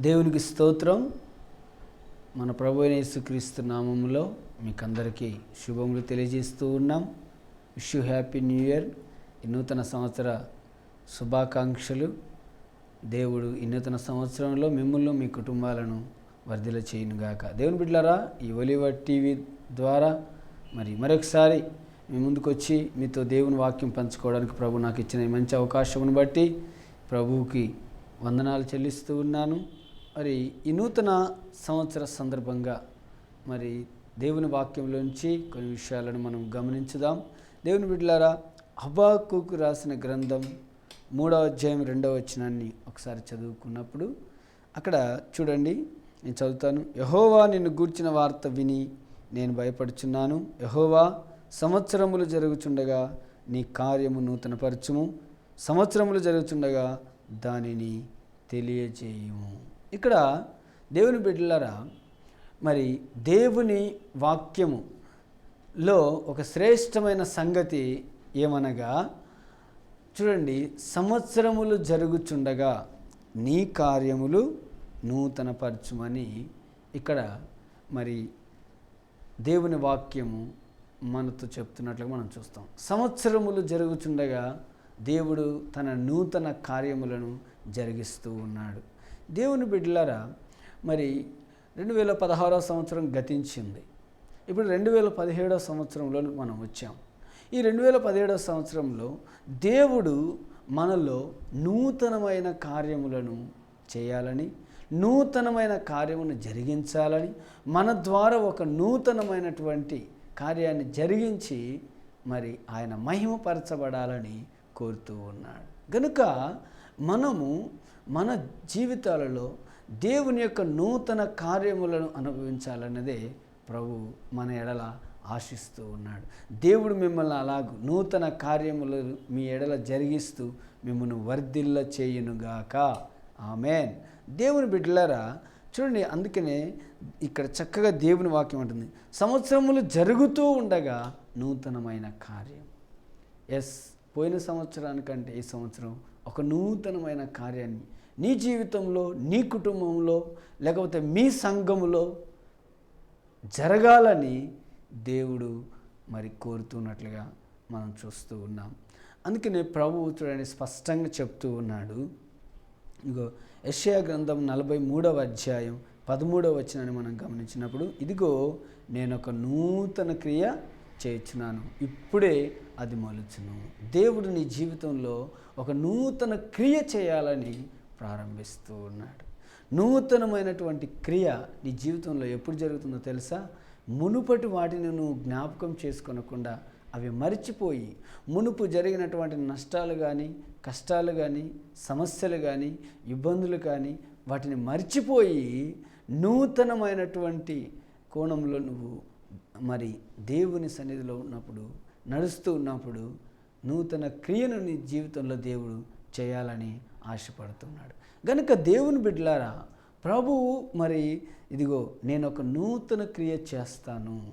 దేవునికి స్తోత్రం. మన ప్రభు యేసుక్రీస్తు నామంలో మీకు అందరికీ శుభములు తెలియజేస్తూ ఉన్నాం. Wish you happy new year. ఈ నూతన సంవత్సర శుభాకాంక్షలు. దేవుడు ఈ నూతన సంవత్సరంలో మిమ్మల్ని మీ కుటుంబాలను వర్ధిల చేయునుగాక దేవుని బిడ్డలారా ఈ ఒలివ టీవీ ద్వారా మరి మరొకసారి మీ ముందుకు వచ్చి మీతో దేవుని వాక్యం పంచుకోవడానికి ప్రభు నాకు ఇచ్చిన మంచి అవకాశమును బట్టి ప్రభువుకి వందనాలు చెల్లిస్తూ ఉన్నాను. మరి ఈ నూతన సంవత్సర సందర్భంగా మరి దేవుని వాక్యంలోంచి కొన్ని విషయాలను మనం గమనించుదాం. దేవుని బిడ్డలారా హబాకుకు రాసిన గ్రంథం మూడవ అధ్యాయం రెండవ వచనాన్ని ఒకసారి చదువుకున్నప్పుడు అక్కడ చూడండి నేను చదువుతాను. యహోవా నిన్ను గూర్చిన వార్త విని నేను భయపడుచున్నాను. యహోవా సంవత్సరములు జరుగుచుండగా నీ కార్యము నూతనపరచుము. సంవత్సరములు జరుగుచుండగా దానిని తెలియజేయము. ఇక్కడ దేవుని బిడ్డలారా మరి దేవుని వాక్యములో ఒక శ్రేష్టమైన సంగతి ఏమనగా చూడండి సంవత్సరములు జరుగుచుండగా నీ కార్యములు నూతనపరచుమని ఇక్కడ మరి దేవుని వాక్యము మనతో చెప్తున్నట్లుగా మనం చూస్తాం. సంవత్సరములు జరుగుచుండగా దేవుడు తన నూతన కార్యములను జరిగిస్తూ ఉన్నాడు. దేవుని బిడ్డలారా మరి రెండు వేల పదహారవ సంవత్సరం గతించింది. ఇప్పుడు రెండు వేల పదిహేడో సంవత్సరంలో మనం వచ్చాం. ఈ రెండు వేల పదిహేడో సంవత్సరంలో దేవుడు మనలో నూతనమైన కార్యములను చేయాలని నూతనమైన కార్యమును జరిగించాలని మన ద్వారా ఒక నూతనమైనటువంటి కార్యాన్ని జరిగించి మరి ఆయన మహిమపరచబడాలని కోరుతూ ఉన్నాడు. గనుక మనము మన జీవితాలలో దేవుని యొక్క నూతన కార్యములను అనుభవించాలన్నదే ప్రభు మన ఎడల ఆశిస్తూ ఉన్నాడు. దేవుడు మిమ్మల్ని అలాగ నూతన కార్యములు మీ ఎడల జరిగిస్తూ మిమ్మల్ని వర్ధిల్ల చేయునుగాక. ఆమెన్. దేవుని బిడ్డలారా చూడండి అందుకనే ఇక్కడ చక్కగా దేవుని వాక్యం ఉంటుంది సంవత్సరములు జరుగుతూ ఉండగా నూతనమైన కార్యం. ఎస్ పోయిన సంవత్సరానికంటే ఈ సంవత్సరం ఒక నూతనమైన కార్యాన్ని నీ జీవితంలో నీ కుటుంబంలో లేకపోతే మీ సంఘములో జరగాలని దేవుడు మరి కోరుతున్నట్లుగా మనం చూస్తూ ఉన్నాం. అందుకనే ప్రభువు చూడండి స్పష్టంగా చెప్తూ ఉన్నాడు. ఇగో యషయా గ్రంథం నలభై మూడవ అధ్యాయం పదమూడవ వచనాన్ని మనం గమనించినప్పుడు ఇదిగో నేను ఒక నూతన క్రియ చేయించున్నాను. ఇప్పుడే అది మలుచును. దేవుడు నీ జీవితంలో ఒక నూతన క్రియ చేయాలని ప్రారంభిస్తూ ఉన్నాడు. నూతనమైనటువంటి క్రియ నీ జీవితంలో ఎప్పుడు జరుగుతుందో తెలుసా? మునుపటి వాటిని నువ్వు జ్ఞాపకం చేసుకొనకుండా అవి మరిచిపోయి మునుపు జరిగినటువంటి నష్టాలు కానీ కష్టాలు కానీ సమస్యలు కానీ ఇబ్బందులు కానీ వాటిని మర్చిపోయి నూతనమైనటువంటి కోణంలో నువ్వు మరి దేవుని సన్నిధిలో ఉన్నప్పుడు నడుస్తూ ఉన్నప్పుడు నూతన క్రియను నీ జీవితంలో దేవుడు చేయాలని ఆశపడుతున్నాడు. గనుక దేవుని బిడ్డలారా ప్రభువు మరి ఇదిగో నేను ఒక నూతన క్రియ చేస్తాను.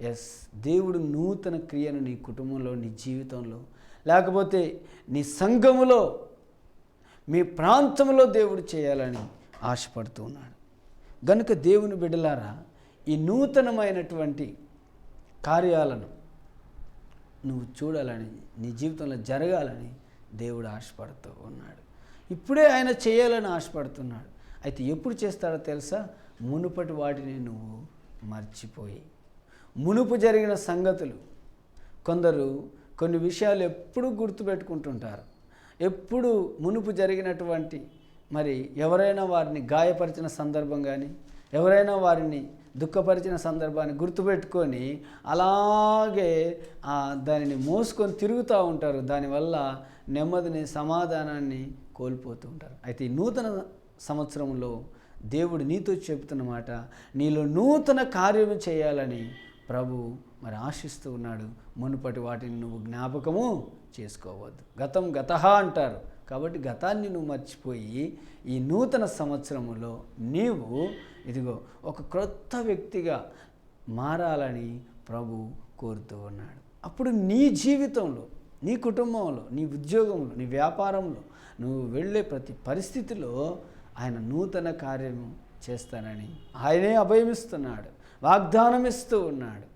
ఎస్ దేవుడు నూతన క్రియను నీ కుటుంబంలో నీ జీవితంలో లేకపోతే నీ సంఘములో మీ ప్రాంతంలో దేవుడు చేయాలని ఆశపడుతూ ఉన్నాడు గనుక దేవుని బిడ్డలారా ఈ నూతనమైనటువంటి కార్యాలను నువ్వు చూడాలని నీ జీవితంలో జరగాలని దేవుడు ఆశపడుతూ ఉన్నాడు. ఇప్పుడే ఆయన చేయాలని ఆశపడుతున్నాడు. అయితే ఎప్పుడు చేస్తాడో తెలుసా? మునుపటి వాటిని నువ్వు మర్చిపోయి. మునుపు జరిగిన సంగతులు. కొందరు కొన్ని విషయాలు ఎప్పుడూ గుర్తుపెట్టుకుంటుంటారు. ఎప్పుడు మునుపు జరిగినటువంటి మరి ఎవరైనా వారిని గాయపరిచిన సందర్భం కానీ ఎవరైనా వారిని దుఃఖపరిచిన సందర్భాన్ని గుర్తుపెట్టుకొని అలాగే దానిని మోసుకొని తిరుగుతూ ఉంటారు. దానివల్ల నెమ్మదిని సమాధానాన్ని కోల్పోతూ ఉంటారు. అయితే ఈ నూతన సంవత్సరంలో దేవుడు నీతో చెబుతున్న మాట నీలో నూతన కార్యము చేయాలని ప్రభు మరి ఆశిస్తూ ఉన్నాడు. మునుపటి వాటిని నువ్వు జ్ఞాపకము చేసుకోవద్దు. గతం గత అంటారు. కాబట్టి గతాన్ని నువ్వు మర్చిపోయి ఈ నూతన సంవత్సరంలో నీవు ఇదిగో ఒక క్రొత్త వ్యక్తిగా మారాలని ప్రభు కోరుతూ ఉన్నాడు. అప్పుడు నీ జీవితంలో నీ కుటుంబంలో నీ ఉద్యోగంలో నీ వ్యాపారంలో నువ్వు వెళ్ళే ప్రతి పరిస్థితిలో ఆయన నూతన కార్యం చేస్తానని ఆయనే అభయమిస్తున్నాడు వాగ్దానం ఇస్తూ ఉన్నాడు.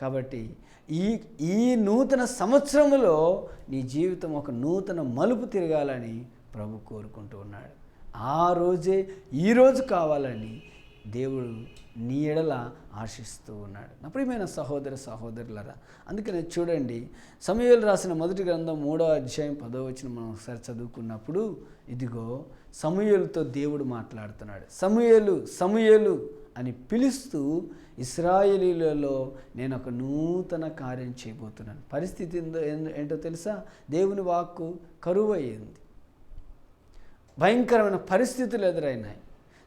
కాబట్టి ఈ ఈ నూతన సంవత్సరంలో నీ జీవితం ఒక నూతన మలుపు తిరగాలని ప్రభు కోరుకుంటూ ఉన్నాడు. ఆ రోజే ఈరోజు కావాలని దేవుడు నీ ఎడల ఆశిస్తూ ఉన్నాడు. నా ప్రియమైన సహోదర సహోదరులరా అందుకనే చూడండి సమయాలు రాసిన మొదటి గ్రంథం మూడో అధ్యాయం పదో వచ్చిన మనం ఒకసారి చదువుకున్నప్పుడు ఇదిగో సమూయేలుతో దేవుడు మాట్లాడుతున్నాడు. సమయలు సమూయేలు అని పిలుస్తూ ఇస్రాయేలీలలో నేను ఒక నూతన కార్యం చేయబోతున్నాను. పరిస్థితి ఏందో- ఏంటో తెలుసా? దేవుని వాక్కు కరువు అయ్యింది భయంకరమైన పరిస్థితులు ఎదురైనాయి.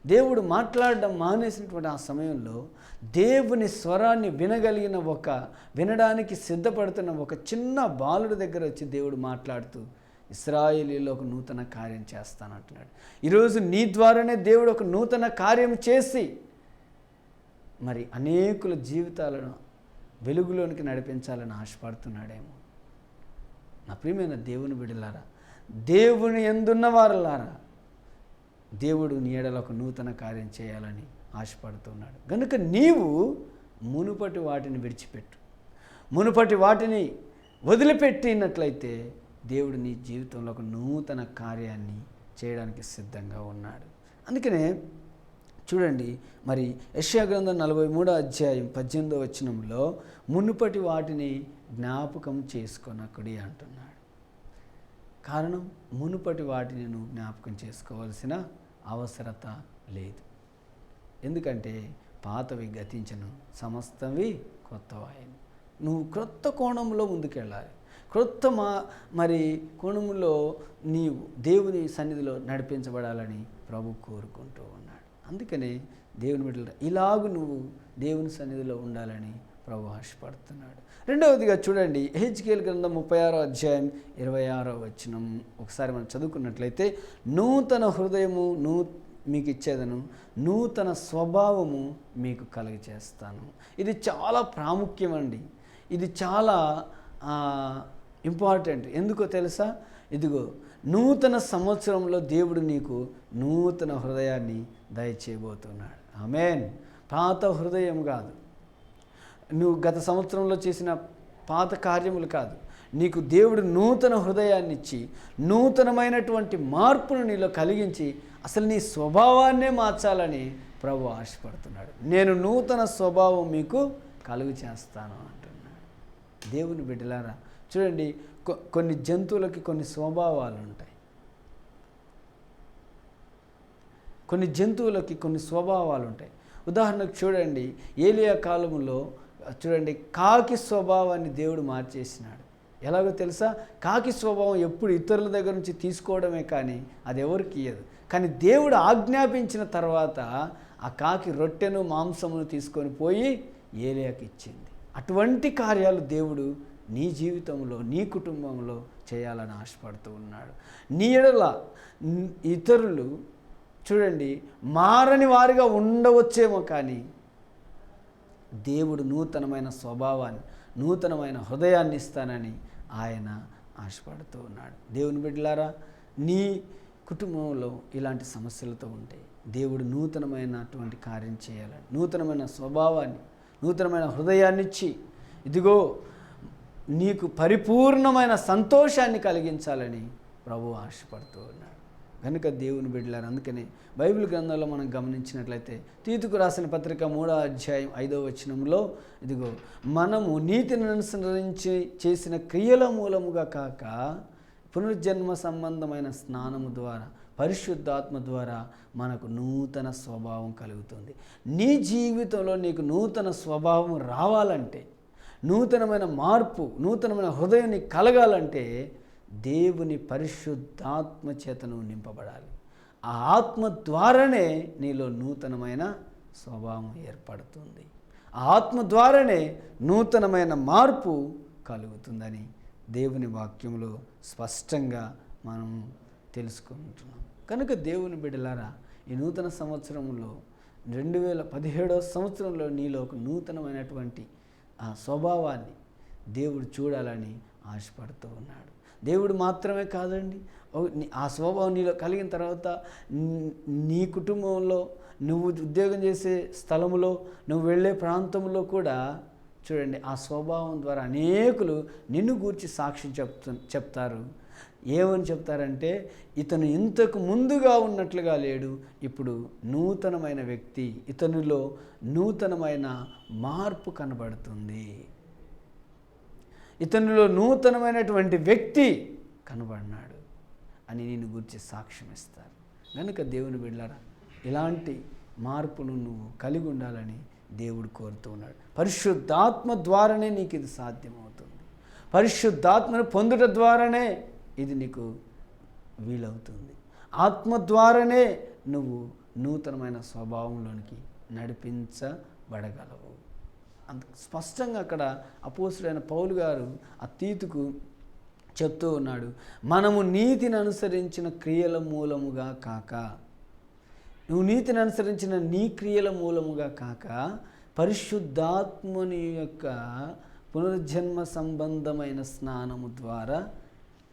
దేవుడు మాట్లాడడం మానేసినటువంటి ఆ సమయంలో దేవుని స్వరాన్ని వినగలిగిన ఒక వినడానికి సిద్ధపడుతున్న ఒక చిన్న బాలుడి దగ్గర వచ్చి దేవుడు మాట్లాడుతూ ఇస్రాయేలీలో ఒక నూతన కార్యం చేస్తానంటున్నాడు. ఈరోజు నీ ద్వారానే దేవుడు ఒక నూతన కార్యం చేసి మరి అనేకుల జీవితాలను వెలుగులోనికి నడిపించాలని ఆశపడుతున్నాడేమో. నా ప్రియమైన దేవుని బిడలారా దేవుని ఎందున్న వారులారా దేవుడు నీ ఒక నూతన కార్యం చేయాలని ఆశపడుతున్నాడు. కనుక నీవు మునుపటి వాటిని విడిచిపెట్టు. మునుపటి వాటిని వదిలిపెట్టినట్లయితే దేవుడు నీ జీవితంలో ఒక నూతన కార్యాన్ని చేయడానికి సిద్ధంగా ఉన్నాడు. అందుకనే చూడండి మరి యశ్యా గ్రంథం నలభై మూడో అధ్యాయం పద్దెనిమిదో వచనంలో మునుపటి వాటిని జ్ఞాపకం చేసుకొనకుడి అంటున్నాడు. కారణం మునుపటి వాటిని నువ్వు జ్ఞాపకం చేసుకోవాల్సిన అవసరత లేదు. ఎందుకంటే పాతవి గతించను సమస్తవి కొత్తవాయను. నువ్వు క్రొత్త కోణంలో ముందుకెళ్ళాలి. క్రొత్త మా మరి కోణంలో నీవు దేవుని సన్నిధిలో నడిపించబడాలని ప్రభు కోరుకుంటూ ఉన్నాడు. అందుకని దేవుని బిడ్డలు ఇలాగు నువ్వు దేవుని సన్నిధిలో ఉండాలని ప్రభు ఆశపడుతున్నాడు రెండవదిగా చూడండి హెచ్కేల్ గ్రంథం ముప్పై ఆరో అధ్యాయం ఇరవై ఆరో వచనం. ఒకసారి మనం చదువుకున్నట్లయితే నూతన హృదయము నూ మీకు ఇచ్చేదను నూతన స్వభావము మీకు కలుగ చేస్తాను ఇది చాలా ప్రాముఖ్యమండి. ఇది చాలా ఇంపార్టెంట్. ఎందుకో తెలుసా? ఇదిగో నూతన సంవత్సరంలో దేవుడు నీకు నూతన హృదయాన్ని దయచేయబోతున్నాడు. ఆమెన్. పాత హృదయం కాదు. నువ్వు గత సంవత్సరంలో చేసిన పాత కార్యములు కాదు. నీకు దేవుడు నూతన హృదయాన్ని ఇచ్చి నూతనమైనటువంటి మార్పును నీలో కలిగించి అసలు నీ స్వభావాన్నే మార్చాలని ప్రభు ఆశపడుతున్నాడు. నేను నూతన స్వభావం మీకు కలుగు చేస్తాను అంటున్నాడు. దేవుని బిడ్డలారా చూడండి కొ- కొన్ని జంతువులకి కొన్ని స్వభావాలు ఉంటాయి కొన్ని జంతువులకి కొన్ని స్వభావాలు ఉంటాయి ఉదాహరణకు చూడండి ఏలియా కాలంలో చూడండి కాకి స్వభావాన్ని దేవుడు మార్చేసినాడు. ఎలాగో తెలుసా? కాకి స్వభావం ఎప్పుడు ఇతరుల దగ్గర నుంచి తీసుకోవడమే కానీ అది ఎవరికి ఇయ్యదు. కానీ దేవుడు ఆజ్ఞాపించిన తర్వాత ఆ కాకి రొట్టెను మాంసమును తీసుకొని పోయి ఏలియాకి ఇచ్చింది. అటువంటి కార్యాలు దేవుడు నీ జీవితంలో నీ కుటుంబంలో చేయాలని ఆశపడుతూ ఉన్నాడు. నీ ఎడల ఇతరులు చూడండి మారని వారిగా ఉండవచ్చేమో కానీ దేవుడు నూతనమైన స్వభావాన్ని నూతనమైన హృదయాన్ని ఇస్తానని ఆయన ఆశపడుతూ ఉన్నాడు. దేవుని బిడ్డలారా నీ కుటుంబంలో ఇలాంటి సమస్యలతో ఉంటాయి దేవుడు నూతనమైనటువంటి కార్యం చేయాలని నూతనమైన స్వభావాన్ని నూతనమైన హృదయాన్ని ఇచ్చి ఇదిగో నీకు పరిపూర్ణమైన సంతోషాన్ని కలిగించాలని ప్రభు ఆశపడుతూ ఉన్నాడు. కనుక దేవుని బిడ్డలారు అందుకనే బైబిల్ గ్రంథంలో మనం గమనించినట్లయితే తీతుకు రాసిన పత్రిక మూడో అధ్యాయం ఐదో వచనంలో ఇదిగో మనము నీతిని అనుసరించి చేసిన క్రియల మూలముగా కాక పునర్జన్మ సంబంధమైన స్నానము ద్వారా పరిశుద్ధాత్మ ద్వారా మనకు నూతన స్వభావం కలుగుతుంది. నీ జీవితంలో నీకు నూతన స్వభావం రావాలంటే నూతనమైన మార్పు నూతనమైన హృదయం నీకు కలగాలంటే దేవుని పరిశుద్ధాత్మ చేతను నింపబడాలి. ఆ ఆత్మ ద్వారానే నీలో నూతనమైన స్వభావం ఏర్పడుతుంది. ఆ ఆత్మ ద్వారానే నూతనమైన మార్పు కలుగుతుందని దేవుని వాక్యంలో స్పష్టంగా మనం తెలుసుకుంటున్నాం. కనుక దేవుని బిడ్డలారా ఈ నూతన సంవత్సరంలో రెండు వేల పదిహేడవ సంవత్సరంలో నీలో ఒక నూతనమైనటువంటి ఆ స్వభావాన్ని దేవుడు చూడాలని ఆశపడుతూ ఉన్నాడు. దేవుడు మాత్రమే కాదండి. ఆ స్వభావం నీలో కలిగిన తర్వాత నీ- కుటుంబంలో నువ్వు ఉద్యోగం చేసే స్థలంలో నువ్వు వెళ్ళే ప్రాంతంలో కూడా చూడండి ఆ స్వభావం ద్వారా అనేకులు నిన్ను గూర్చి సాక్ష్యం చెప్తు చెప్తారు. ఏమని చెప్తారంటే ఇతను ఇంతకు ముందుగా ఉన్నట్లుగా లేడు. ఇప్పుడు నూతనమైన వ్యక్తి ఇతనిలో నూతనమైన మార్పు కనబడుతుంది. ఇతనిలో నూతనమైనటువంటి వ్యక్తి కనబడినాడు అని నేను గురించి సాక్ష్యం ఇస్తారు. కనుక దేవుని బిడ్డారా ఇలాంటి మార్పును నువ్వు కలిగి ఉండాలని దేవుడు కోరుతూ ఉన్నాడు. పరిశుద్ధాత్మ ద్వారానే నీకు ఇది సాధ్యమవుతుంది. పరిశుద్ధాత్మను పొందుట ద్వారానే ఇది నీకు వీలవుతుంది. ఆత్మ ద్వారానే నువ్వు నూతనమైన స్వభావంలోనికి నడిపించబడగలవు. అంత స్పష్టంగా అక్కడ అపోసుడైన పౌలు గారు ఆ తీతుకు చెప్తూ ఉన్నాడు మనము నీతిని అనుసరించిన క్రియల మూలముగా కాక నువ్వు నీతిని అనుసరించిన నీ క్రియల మూలముగా కాక పరిశుద్ధాత్ముని యొక్క పునర్జన్మ సంబంధమైన స్నానము ద్వారా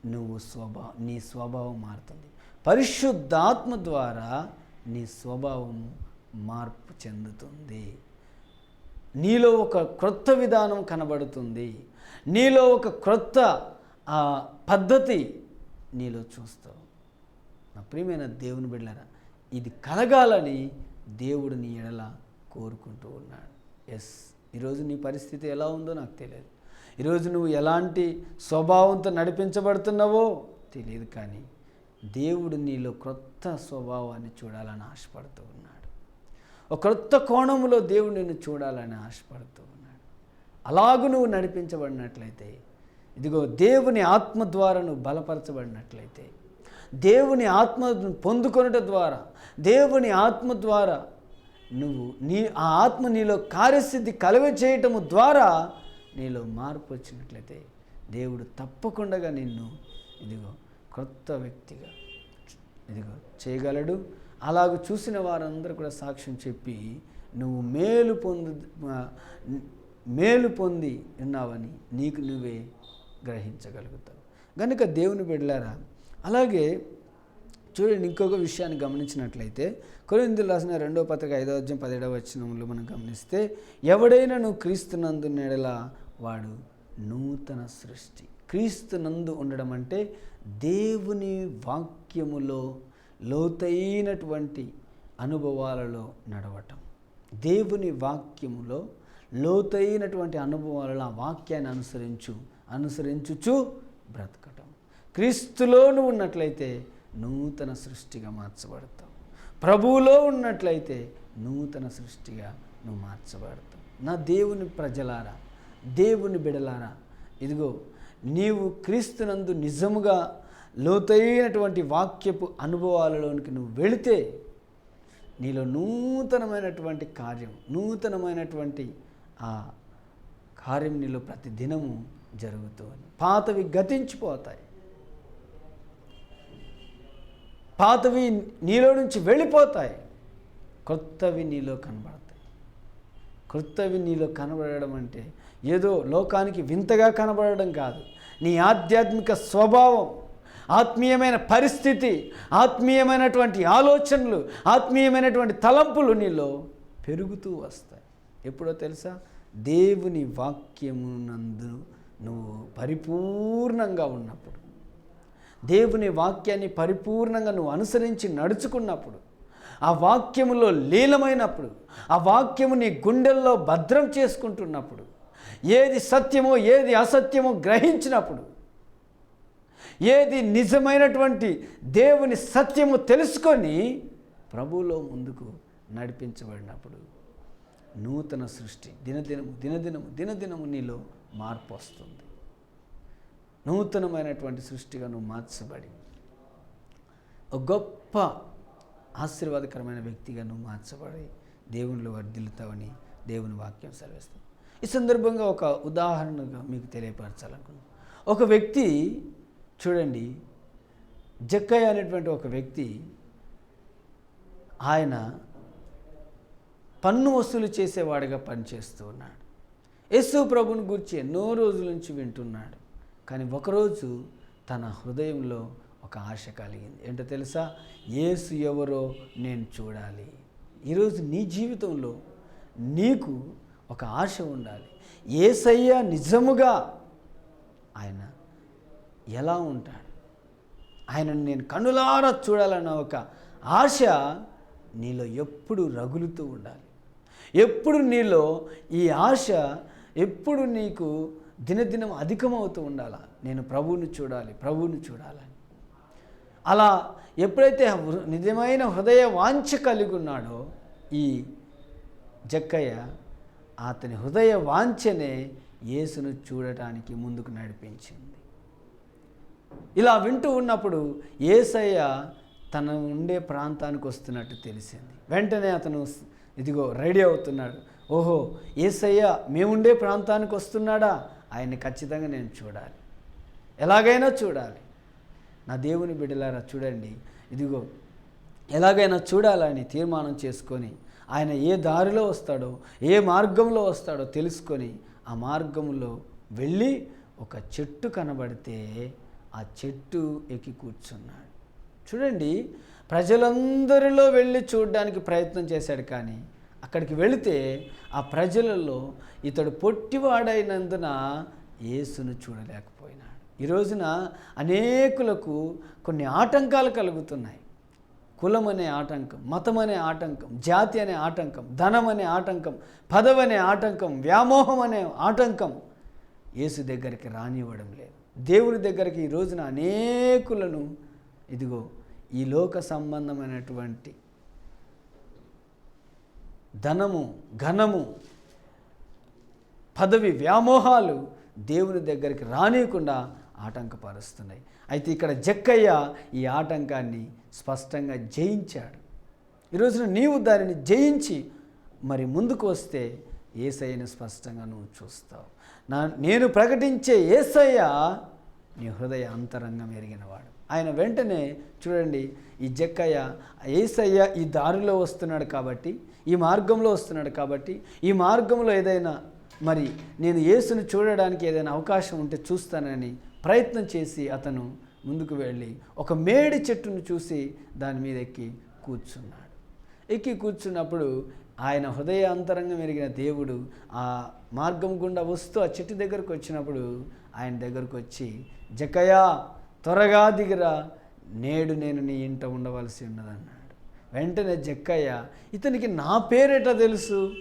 నువ్వు స్వభావ నీ స్వభావం మారుతుంది. పరిశుద్ధాత్మ ద్వారా నీ స్వభావము మార్పు చెందుతుంది. నీలో ఒక క్రొత్త విధానం కనబడుతుంది. నీలో ఒక క్రొత్త ఆ, పద్ధతి నీలో చూస్తావు. నా ప్రియమైన దేవుని బిడ్డలరా ఇది కలగాలని దేవుడు నీ ఎడల కోరుకుంటూ ఉన్నాడు. ఎస్ ఈరోజు నీ పరిస్థితి ఎలా ఉందో నాకు తెలియదు. ఈరోజు నువ్వు ఎలాంటి స్వభావంతో నడిపించబడుతున్నావో తెలియదు కానీ దేవుడు నీలో క్రొత్త స్వభావాన్ని చూడాలని ఆశపడుతూ ఉన్నాడు. క్రొత్త కోణంలో దేవుడు నిన్ను చూడాలని ఆశపడుతూ ఉన్నాడు. అలాగూ నువ్వు నడిపించబడినట్లయితే ఇదిగో దేవుని ఆత్మ ద్వారా నువ్వు బలపరచబడినట్లయితే దేవుని ఆత్మను పొందుకొనుట ద్వారా దేవుని ఆత్మ ద్వారా నువ్వు నీ ఆ ఆత్మ నీలో కార్యసిద్ధి కలవ చేయటము ద్వారా నీలో మార్పు వచ్చినట్లయితే దేవుడు తప్పకుండా నిన్ను ఇదిగో క్రొత్త వ్యక్తిగా ఇదిగో చేయగలడు. అలాగ చూసిన వారందరూ కూడా సాక్ష్యం చెప్పి నువ్వు మేలు పొందు మేలు పొంది ఉన్నావని నీకు నువ్వే గ్రహించగలుగుతావు. కనుక దేవుని బిడ్డలారా అలాగే చూడండి ఇంకొక విషయాన్ని గమనించినట్లయితే కొరిందులు రాసిన రెండో పత్రిక ఐదో అధ్యాయం పదిహేడవ వచనంలో మనం గమనిస్తే ఎవడైనా నువ్వు క్రీస్తునందు నెడలా వాడు నూతన సృష్టి. క్రీస్తునందు ఉండడం అంటే దేవుని వాక్యములో లోతైనటువంటి అనుభవాలలో నడవటం. దేవుని వాక్యములో లోతైనటువంటి అనుభవాలలో ఆ వాక్యాన్ని అనుసరించు అనుసరించుచు బ్రతకటం. క్రీస్తులో నువ్వు ఉన్నట్లయితే నూతన సృష్టిగా మార్చబడతావు. ప్రభువులో ఉన్నట్లయితే నూతన సృష్టిగా నువ్వు మార్చబడతావు. నా దేవుని ప్రజలారా దేవుని బిడలారా ఇదిగో నీవు క్రీస్తునందు నిజముగా లోతైనటువంటి వాక్యపు అనుభవాలలోనికి నువ్వు వెళితే నీలో నూతనమైనటువంటి కార్యం నూతనమైనటువంటి ఆ కార్యం నీలో ప్రతి దినము జరుగుతుంది. పాతవి గతించిపోతాయి. పాతవి నీలో నుంచి వెళ్ళిపోతాయి. కొత్తవి నీలో కనబడతాయి. క్రొత్తవి నీలో కనబడడం అంటే ఏదో లోకానికి వింతగా కనబడడం కాదు. నీ ఆధ్యాత్మిక స్వభావం ఆత్మీయమైన పరిస్థితి ఆత్మీయమైనటువంటి ఆలోచనలు ఆత్మీయమైనటువంటి తలంపులు నీలో పెరుగుతూ వస్తాయి. ఎప్పుడో తెలుసా? దేవుని వాక్యమునందు నువ్వు పరిపూర్ణంగా ఉన్నప్పుడు దేవుని వాక్యాన్ని పరిపూర్ణంగా నువ్వు అనుసరించి నడుచుకున్నప్పుడు ఆ వాక్యములో లీలమైనప్పుడు ఆ వాక్యము నీ గుండెల్లో భద్రం చేసుకుంటున్నప్పుడు ఏది సత్యమో ఏది అసత్యమో గ్రహించినప్పుడు ఏది నిజమైనటువంటి దేవుని సత్యము తెలుసుకొని ప్రభువులో ముందుకు నడిపించబడినప్పుడు నూతన సృష్టి దినదినము దినదినము దినదినము నీలో మార్పు వస్తుంది. నూతనమైనటువంటి సృష్టిగా నువ్వు మార్చబడి ఒక గొప్ప ఆశీర్వాదకరమైన వ్యక్తిగా నువ్వు మార్చబడి దేవునిలో వర్ధిల్లుతావని దేవుని వాక్యం సెలవిస్తుంది. ఈ సందర్భంగా ఒక ఉదాహరణగా మీకు తెలియపరచాలనుకున్నాను ఒక వ్యక్తి చూడండి జక్కయ్య అనేటువంటి ఒక వ్యక్తి ఆయన పన్ను వసూలు చేసేవాడిగా పనిచేస్తూ ఉన్నాడు. యేసు ప్రభుని గురించి ఎన్నో రోజుల నుంచి వింటున్నాడు. కానీ ఒకరోజు తన హృదయంలో ఒక ఆశ కలిగింది. ఏంటో తెలుసా? యేసు ఎవరో నేను చూడాలి. ఈరోజు నీ జీవితంలో నీకు ఒక ఆశ ఉండాలి. ఏసయ్య నిజముగా ఆయన ఎలా ఉంటాడు? ఆయనను నేను కన్నులారా చూడాలన్న ఒక ఆశ నీలో ఎప్పుడు రగులుతూ ఉండాలి. ఎప్పుడు నీలో ఈ ఆశ ఎప్పుడు నీకు దినదినం అధికమవుతూ ఉండాలా? నేను ప్రభువుని చూడాలి ప్రభువుని చూడాలని. అలా ఎప్పుడైతే నిజమైన హృదయ వాంఛ కలిగి ఉన్నాడో ఈ జక్కయ్య అతని హృదయ వాంఛనే యేసును చూడటానికి ముందుకు నడిపించింది. ఇలా వింటూ ఉన్నప్పుడు ఏసయ్య తన ఉండే ప్రాంతానికి వస్తున్నట్టు తెలిసింది. వెంటనే అతను ఇదిగో రెడీ అవుతున్నాడు. ఓహో ఏసయ్య మేముండే ప్రాంతానికి వస్తున్నాడా? ఆయన్ని ఖచ్చితంగా నేను చూడాలి. ఎలాగైనా చూడాలి. నా దేవుని బిడ్డలారా చూడండి. ఇదిగో ఎలాగైనా చూడాలని తీర్మానం చేసుకొని ఆయన ఏ దారిలో వస్తాడో ఏ మార్గంలో వస్తాడో తెలుసుకొని ఆ మార్గంలో వెళ్ళి ఒక చెట్టు కనబడితే ఆ చెట్టు ఎక్కి కూర్చున్నాడు. చూడండి ప్రజలందరిలో వెళ్ళి చూడడానికి ప్రయత్నం చేశాడు కానీ అక్కడికి వెళితే ఆ ప్రజలలో ఇతడు పొట్టివాడైనందున యేసును చూడలేకపోయినాడు. ఈ రోజున అనేకులకు కొన్ని ఆటంకాలు కలుగుతున్నాయి. కులం అనే ఆటంకం మతం అనే ఆటంకం జాతి అనే ఆటంకం ధనం అనే ఆటంకం పదవి అనే ఆటంకం వ్యామోహం అనే ఆటంకం యేసు దగ్గరికి రానివ్వడం లేదు. దేవుని దగ్గరికి ఈ రోజున అనేకులను ఇదిగో ఈ లోక సంబంధమైనటువంటి ధనము ఘనము పదవి వ్యామోహాలు దేవుని దగ్గరికి రానియకుండా ఆటంకపరుస్తున్నాయి. అయితే ఇక్కడ జక్కయ్య ఈ ఆటంకాన్ని స్పష్టంగా జయించాడు. ఈరోజున నీవు దానిని జయించి మరి ముందుకు వస్తే ఏసైని స్పష్టంగా నువ్వు చూస్తావు. నా నేను ప్రకటించే ఏసయ్య నీ హృదయ అంతరంగం ఎరిగినవాడు. ఆయన వెంటనే చూడండి ఈ జక్కయ్య ఏసయ్య ఈ దారిలో వస్తున్నాడు కాబట్టి ఈ మార్గంలో వస్తున్నాడు కాబట్టి ఈ మార్గంలో ఏదైనా మరి నేను యేసును చూడడానికి ఏదైనా అవకాశం ఉంటే చూస్తానని ప్రయత్నం చేసి అతను ముందుకు వెళ్ళి ఒక మేడి చెట్టును చూసి దాని మీద ఎక్కి కూర్చున్నాడు. ఎక్కి కూర్చున్నప్పుడు ఆయన హృదయ అంతరంగం ఎరిగిన దేవుడు ఆ మార్గం గుండా వస్తూ ఆ చెట్టు దగ్గరకు వచ్చినప్పుడు ఆయన దగ్గరకు వచ్చి జకయా త్వరగా దిగిరా నేడు నేను నీ ఇంట ఉండవలసి ఉన్నదన్నాడు. వెంటనే జక్కయ్య ఇతనికి నా పేరేట తెలుసు.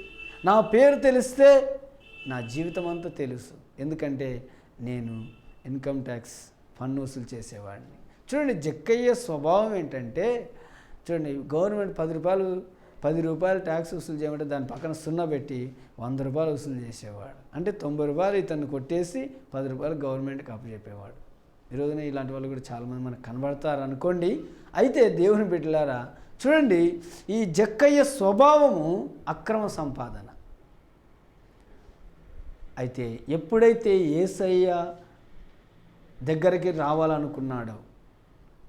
నా పేరు తెలిస్తే నా జీవితం అంతా తెలుసు. ఎందుకంటే నేను ఇన్కమ్ ట్యాక్స్ పన్ను వసూలు చేసేవాడిని. చూడండి జక్కయ్య స్వభావం ఏంటంటే చూడండి గవర్నమెంట్ పది రూపాయలు పది రూపాయలు ట్యాక్స్ వసూలు చేయమంటే దాని పక్కన సున్నా పెట్టి వంద రూపాయలు వసూలు చేసేవాడు. అంటే తొంభై రూపాయలు ఇతను కొట్టేసి పది రూపాయలు గవర్నమెంట్కి అప్పచెప్పేవాడు ఈ రోజున ఇలాంటి వాళ్ళు కూడా చాలామంది మనకు కనబడతారు అనుకోండి అయితే దేవుని బిడ్డలారా చూడండి ఈ జక్కయ్య స్వభావము అక్రమ సంపాదన. అయితే ఎప్పుడైతే ఏసయ్య దగ్గరికి రావాలనుకున్నాడో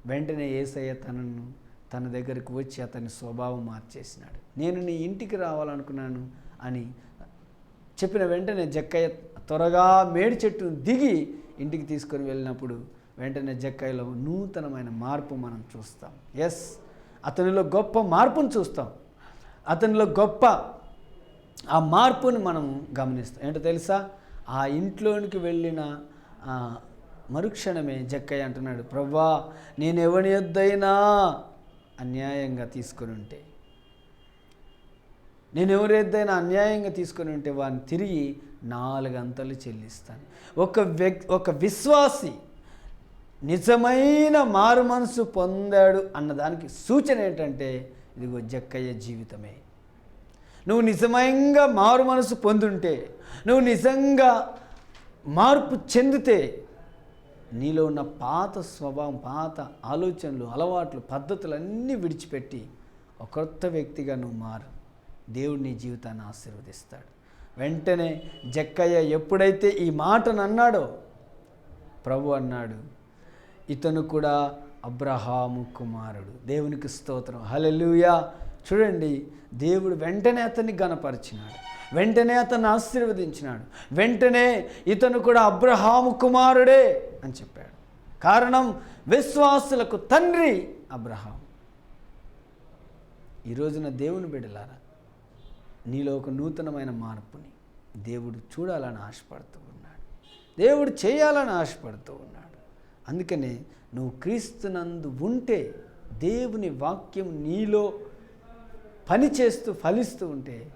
వెంటనే ఏసయ్య తనను తన దగ్గరికి వచ్చి అతని స్వభావం మార్చేసినాడు. నేను నీ ఇంటికి రావాలనుకున్నాను అని చెప్పిన వెంటనే జక్కయ్య త్వరగా మేడి చెట్టును దిగి ఇంటికి తీసుకొని వెళ్ళినప్పుడు వెంటనే జక్కయ్యలో నూతనమైన మార్పు మనం చూస్తాం. ఎస్ అతనిలో గొప్ప మార్పును చూస్తాం. అతనిలో గొప్ప ఆ మార్పుని మనం గమనిస్తాం. ఏంటో తెలుసా? ఆ ఇంట్లోనికి వెళ్ళిన మరుక్షణమే జక్కయ్య అంటున్నాడు ప్రవ్వా నేను ఎవని యొద్దైనా అన్యాయంగా తీసుకొని ఉంటే. నేను ఎవరైతేనా అన్యాయంగా తీసుకొని ఉంటే వారిని తిరిగి నాలుగంతలు చెల్లిస్తాను. ఒక వ్యక్ ఒక విశ్వాసి నిజమైన మారు మనసు పొందాడు అన్నదానికి సూచన ఏంటంటే ఇదిగో జక్కయ్య జీవితమే. నువ్వు నిజమంగా మారు మనసు పొందుంటే నువ్వు నిజంగా మార్పు చెందితే నీలో ఉన్న పాత స్వభావం పాత ఆలోచనలు అలవాట్లు పద్ధతులు అన్నీ విడిచిపెట్టి ఒక కొత్త వ్యక్తిగా నువ్వు మారు. దేవుడు నీ జీవితాన్ని ఆశీర్వదిస్తాడు. వెంటనే జక్కయ్య ఎప్పుడైతే ఈ మాటను అన్నాడో ప్రభు అన్నాడు ఇతను కూడా అబ్రహాము కుమారుడు. దేవునికి స్తోత్రం. హలెలుయా చూడండి దేవుడు వెంటనే అతన్ని గనపరిచినాడు వెంటనే అతన్ని ఆశీర్వదించినాడు. వెంటనే ఇతను కూడా అబ్రహాము కుమారుడే. అని చెప్పాడు. కారణం విశ్వాసులకు తండ్రి అబ్రహాం. ఈ రోజున దేవుని బిడ్డలారా నీలో ఒక నూతనమైన మార్పుని దేవుడు చూడాలని ఆశపడుతూ ఉన్నాడు. దేవుడు చేయాలని ఆశపడుతూ ఉన్నాడు. అందుకనే నువ్వు క్రీస్తునందు ఉంటే దేవుని వాక్యం నీలో పని చేస్తూ ఫలిస్తూ ఉంటే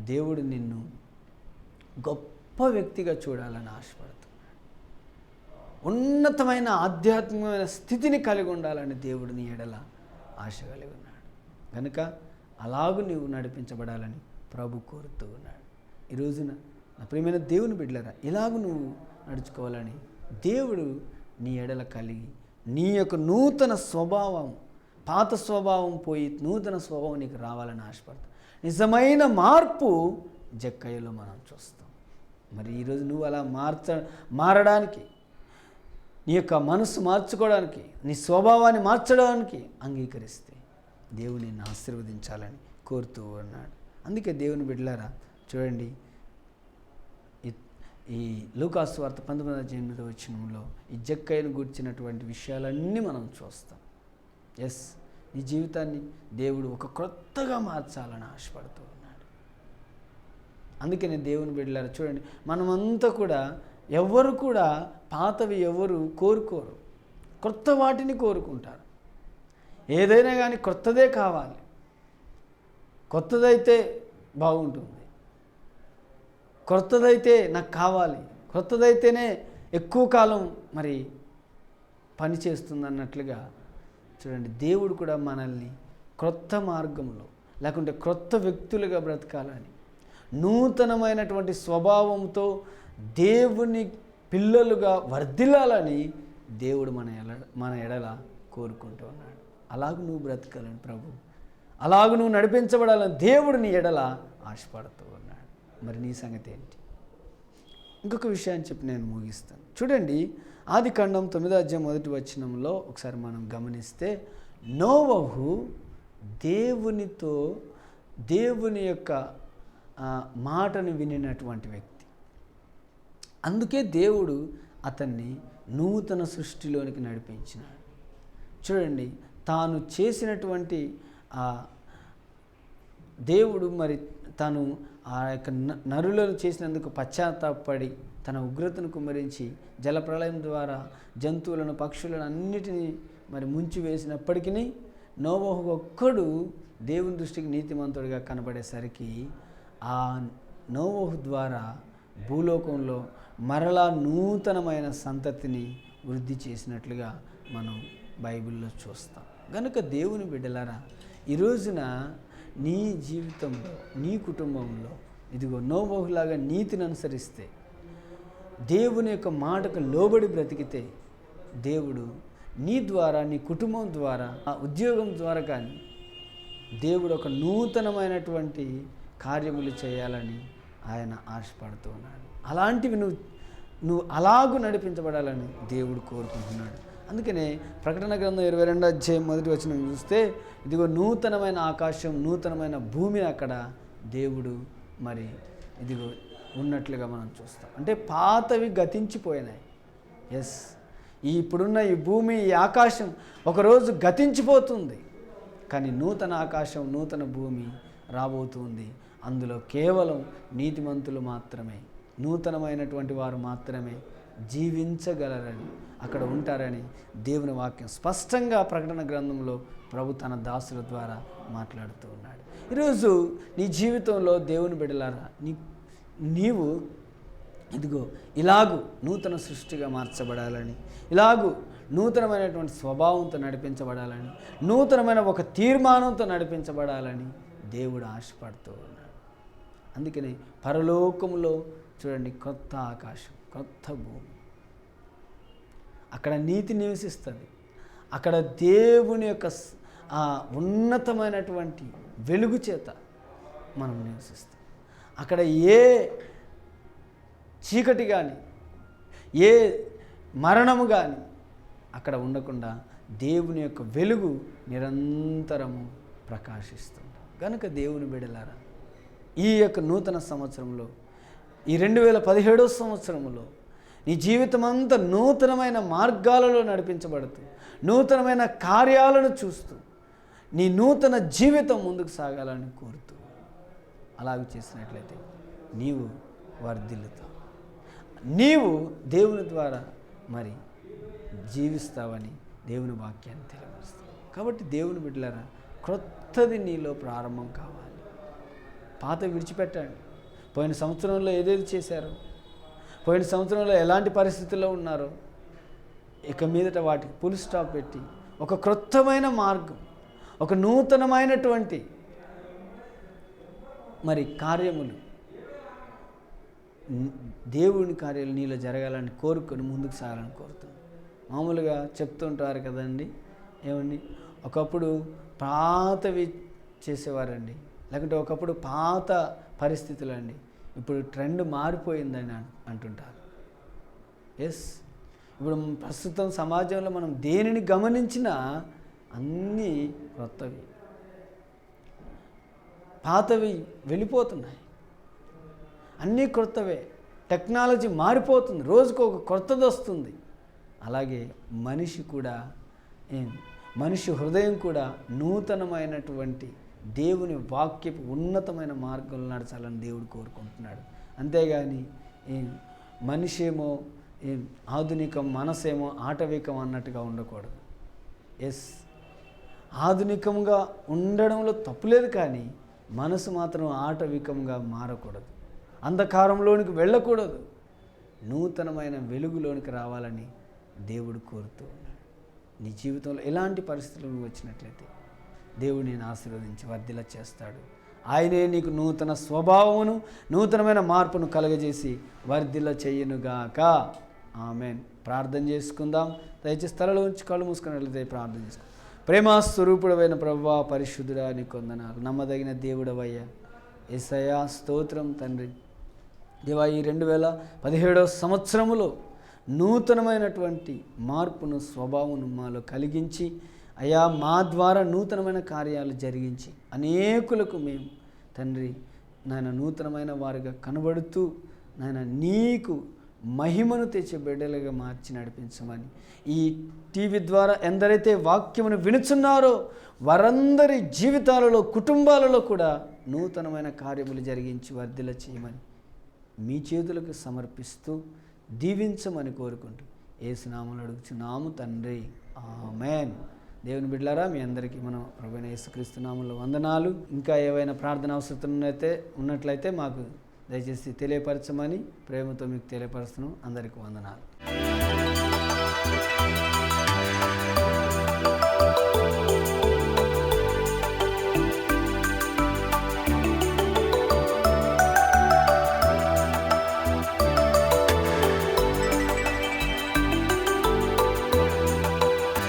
దేవుడు నిన్ను గొప్ప వ్యక్తిగా చూడాలని ఆశపడుతుంది ఉన్నతమైన ఆధ్యాత్మికమైన స్థితిని కలిగి ఉండాలని దేవుడు నీ ఎడల ఆశ కలిగి ఉన్నాడు. కనుక అలాగూ నీవు నడిపించబడాలని ప్రభు కోరుతూ ఉన్నాడు. ఈ రోజున నా ప్రియమైన దేవుని బిడ్డలరా ఇలాగ నువ్వు నడుచుకోవాలని దేవుడు నీ ఎడల కలిగి నీ యొక్క నూతన స్వభావం పాత స్వభావం పోయి నూతన స్వభావం నీకు రావాలని ఆశపడతావు నిజమైన మార్పు జక్కయ్యలో మనం చూస్తాం. మరి ఈరోజు నువ్వు అలా మార్చ మారడానికి నీ యొక్క మనసు మార్చుకోవడానికి నీ స్వభావాన్ని మార్చడానికి అంగీకరిస్తే దేవుని నిన్ను ఆశీర్వదించాలని కోరుతూ ఉన్నాడు. అందుకే దేవుని బిడ్డలారా చూడండి. ఈ- లూకాసు వార్త పంతొమ్మిది వందల ఎనిమిదో వచ్చినంలో ఈ జక్కయ్యను గుర్చినటువంటి విషయాలన్నీ మనం చూస్తాం. ఎస్ నీ జీవితాన్ని దేవుడు ఒక క్రొత్తగా మార్చాలని ఆశపడుతూ ఉన్నాడు. అందుకనే దేవుని బిడ్డలారా చూడండి. మనమంతా కూడా ఎవ్వరు కూడా పాతవి ఎవరు కోరుకోరు. క్రొత్త వాటిని కోరుకుంటారు. ఏదైనా కానీ క్రొత్తదే కావాలి. కొత్తదైతే బాగుంటుంది. క్రొత్తదైతే నాకు కావాలి. క్రొత్తదైతేనే ఎక్కువ కాలం మరి పనిచేస్తుంది అన్నట్లుగా చూడండి దేవుడు కూడా మనల్ని క్రొత్త మార్గంలో లేకుంటే క్రొత్త వ్యక్తులుగా బ్రతకాలని నూతనమైనటువంటి స్వభావంతో దేవుని పిల్లలుగా వర్ధిల్లాలని దేవుడు మన ఎల మన ఎడల కోరుకుంటూ ఉన్నాడు. అలాగ నువ్వు బ్రతకాలని ప్రభు. అలాగ నువ్వు నడిపించబడాలని దేవుడు నీ ఎడల ఆశపడుతూ ఉన్నాడు. మరి నీ సంగతి ఏంటి? ఇంకొక విషయాన్ని చెప్పి నేను ముగిస్తాను. చూడండి ఆది ఖండం తొమ్మిదో అధ్యాయం మొదటి వచనంలో ఒకసారి మనం గమనిస్తే నోవహు దేవునితో దేవుని యొక్క మాటను వినినటువంటి వ్యక్తి అందుకే దేవుడు అతన్ని నూతన సృష్టిలోనికి నడిపించినాడు. చూడండి తాను చేసినటువంటి ఆ దేవుడు మరి తను ఆ యొక్క నరులను చేసినందుకు పశ్చాత్తాపడి తన ఉగ్రతను కుమ్మరించి జలప్రలయం ద్వారా జంతువులను పక్షులను అన్నిటినీ మరి ముంచి వేసినప్పటికీ నోవహు ఒక్కడు దేవుని దృష్టికి నీతిమంతుడిగా కనబడేసరికి ఆ నోవహు ద్వారా భూలోకంలో మరలా నూతనమైన సంతతిని వృద్ధి చేసినట్లుగా మనం బైబిల్లో చూస్తాం. కనుక దేవుని బిడ్డలారా ఈ రోజున నీ జీవితంలో నీ కుటుంబంలో ఇదిగో నోబహులాగా నీతిని అనుసరిస్తే దేవుని యొక్క మాటకు లోబడి బ్రతికితే దేవుడు నీ ద్వారా నీ కుటుంబం ద్వారా ఆ ఉద్యోగం ద్వారా కానీ దేవుడు ఒక నూతనమైనటువంటి కార్యములు చేయాలని ఆయన ఆశపడుతూ ఉన్నాడు. అలాంటివి నువ్వు నువ్వు అలాగూ నడిపించబడాలని దేవుడు కోరుకుంటున్నాడు. అందుకనే ప్రకటన గ్రంథం ఇరవై రెండో అధ్యాయం మొదటి వచ్చిన చూస్తే ఇదిగో నూతనమైన ఆకాశం నూతనమైన భూమిని అక్కడ దేవుడు మరి ఇదిగో ఉన్నట్లుగా మనం చూస్తాం. అంటే పాతవి గతించిపోయినాయి. ఎస్ ఈ ఇప్పుడున్న ఈ భూమి ఈ ఆకాశం ఒకరోజు గతించిపోతుంది. కానీ నూతన ఆకాశం నూతన భూమి రాబోతుంది. అందులో కేవలం నీతిమంతులు మాత్రమే నూతనమైనటువంటి వారు మాత్రమే జీవించగలరని అక్కడ ఉంటారని దేవుని వాక్యం స్పష్టంగా ప్రకటన గ్రంథంలో ప్రభు తన దాసుల ద్వారా మాట్లాడుతూ ఉన్నాడు. ఈరోజు నీ జీవితంలో దేవుని బిడలారా నీ నీవు ఇదిగో ఇలాగు నూతన సృష్టిగా మార్చబడాలని ఇలాగు నూతనమైనటువంటి స్వభావంతో నడిపించబడాలని నూతనమైన ఒక తీర్మానంతో నడిపించబడాలని దేవుడు ఆశపడుతూ ఉన్నాడు. అందుకని పరలోకంలో చూడండి కొత్త ఆకాశం కొత్త భూమి. అక్కడ నీతి నివసిస్తుంది. అక్కడ దేవుని యొక్క ఆ ఉన్నతమైనటువంటి వెలుగు చేత మనం నివసిస్తాం. అక్కడ ఏ చీకటి కానీ ఏ మరణము కానీ అక్కడ ఉండకుండా దేవుని యొక్క వెలుగు నిరంతరము ప్రకాశిస్తుంది కనుక దేవుని బిడలారా ఈ యొక్క నూతన సంవత్సరంలో ఈ రెండు వేల పదిహేడో సంవత్సరంలో నీ జీవితం అంతా నూతనమైన మార్గాలలో నడిపించబడుతూ నూతనమైన కార్యాలను చూస్తూ నీ నూతన జీవితం ముందుకు సాగాలని కోరుతూ అలాగే చేసినట్లయితే నీవు వర్ధిల్లుతావు. నీవు దేవుని ద్వారా మరి జీవిస్తావని దేవుని వాక్యాన్ని తెలియపరుస్తావు. కాబట్టి దేవుని బిడ్డలారా క్రొత్తది నీలో ప్రారంభం కావాలి. పాత విడిచిపెట్టండి. పోయిన సంవత్సరంలో ఏదేది చేశారో? పోయిన సంవత్సరంలో ఎలాంటి పరిస్థితుల్లో ఉన్నారో? ఇక మీదట వాటికి పులి స్టాప్ పెట్టి ఒక క్రొత్తమైన మార్గం ఒక నూతనమైనటువంటి మరి కార్యములు దేవుని కార్యాలు నీలో జరగాలని కోరుకొని ముందుకు సాగాలని కోరుతాను మామూలుగా చెప్తుంటారు కదండి ఏమండి? ఒకప్పుడు పాతవి చేసేవారండి. లేకుంటే ఒకప్పుడు పాత పరిస్థితులు అండి ఇప్పుడు ట్రెండ్ మారిపోయిందని అంటుంటారు. ఎస్ ఇప్పుడు ప్రస్తుతం సమాజంలో మనం దేనిని గమనించినా అన్నీ కొత్తవి పాతవి వెళ్ళిపోతున్నాయి. అన్నీ కొత్తవే టెక్నాలజీ మారిపోతుంది. రోజుకు ఒక కొత్తది వస్తుంది. అలాగే మనిషి కూడా మనిషి హృదయం కూడా నూతనమైనటువంటి దేవుని వాక్యపు ఉన్నతమైన మార్గంలో నడచాలని దేవుడు కోరుకుంటున్నాడు. అంతేగాని ఏం మనిషి ఏమో ఆధునికం మనసేమో ఆటవికం అన్నట్టుగా ఉండకూడదు. ఎస్ ఆధునికంగా ఉండడంలో తప్పులేదు కానీ మనసు మాత్రం ఆటవికంగా మారకూడదు. అంధకారంలోనికి వెళ్ళకూడదు. నూతనమైన వెలుగులోనికి రావాలని దేవుడు కోరుతూ ఉన్నాడు. నీ జీవితంలో ఎలాంటి పరిస్థితులు వచ్చినట్లయితే దేవుడు నేను ఆశీర్వదించి వర్ధిల చేస్తాడు. ఆయనే నీకు నూతన స్వభావమును నూతనమైన మార్పును కలగజేసి వర్ధిల చెయ్యనుగాక ఆమెన్. ప్రార్థన చేసుకుందాం. దయచేసి తలలో ఉంచి కళ్ళు మూసుకున్నట్లయితే ప్రార్థన చేసుకుందాం ప్రేమ స్వరూపుడమైన పరిశుద్ధుడా నీ కొందనాలు. నమ్మదగిన దేవుడవయ్యా. ఎసయా స్తోత్రం తండ్రి. దేవా ఈ రెండు వేల పదిహేడవ సంవత్సరములో నూతనమైనటువంటి మార్పును స్వభావమును మాలో కలిగించి అయా మా ద్వారా నూతనమైన కార్యాలు జరిగించి అనేకులకు మేము తండ్రి నాయన నూతనమైన వారిగా కనబడుతూ నాయన నీకు మహిమను తెచ్చే బిడ్డలుగా మార్చి నడిపించమని ఈ టీవీ ద్వారా ఎందరైతే వాక్యమును వినుచున్నారో వారందరి జీవితాలలో కుటుంబాలలో కూడా నూతనమైన కార్యములు జరిగించి వర్ధిల చేయమని మీ చేతులకు సమర్పిస్తూ దీవించమని కోరుకుంటూ ఏసునామలు అడుగుచున్నాము తండ్రి. ఆమెన్. దేవుని బిడ్లారా మీ అందరికీ మనం ప్రభుణ యేసుక్రీస్తునామంలో వందనాలు. ఇంకా ఏవైనా ప్రార్థన అవసరం అయితే ఉన్నట్లయితే మాకు దయచేసి తెలియపరచమని ప్రేమతో మీకు తెలియపరుస్తున్నాం. అందరికీ వందనాలు.